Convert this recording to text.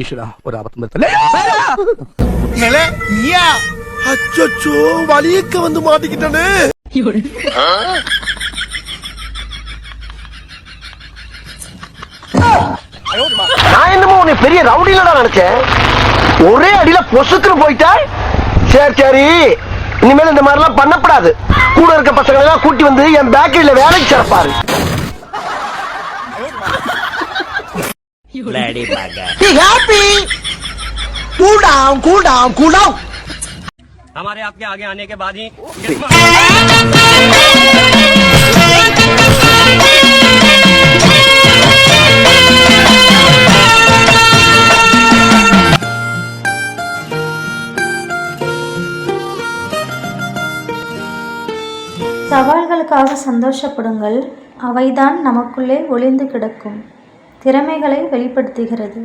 நிறுத்தல நீயா அச்சோ வலியக்க வந்து மாட்டிக்கிட்டானே நான் என்னமோ உன்னை பெரிய ரவுடியில நினைச்சேன் ஒரே அடியில பொசுக்குன்னு போயிட்டா சரி சரி இனிமேல் இந்த மாதிரிலாம் பண்ணக்கூடாது கூட இருக்க பசங்களை எல்லாம் கூட்டி வந்து என் பேக்கரியில வேலைக்கு சேர்ப்பாரு happy cool down cool down cool down हमारे आपके आगे आने के बाद ही சவால்களுக்காக சந்தோஷப்படுங்கள் அவைதான் நமக்குள்ளே ஒளிந்து கிடக்கும் திறமைகளை வெளிப்படுத்துகிறது.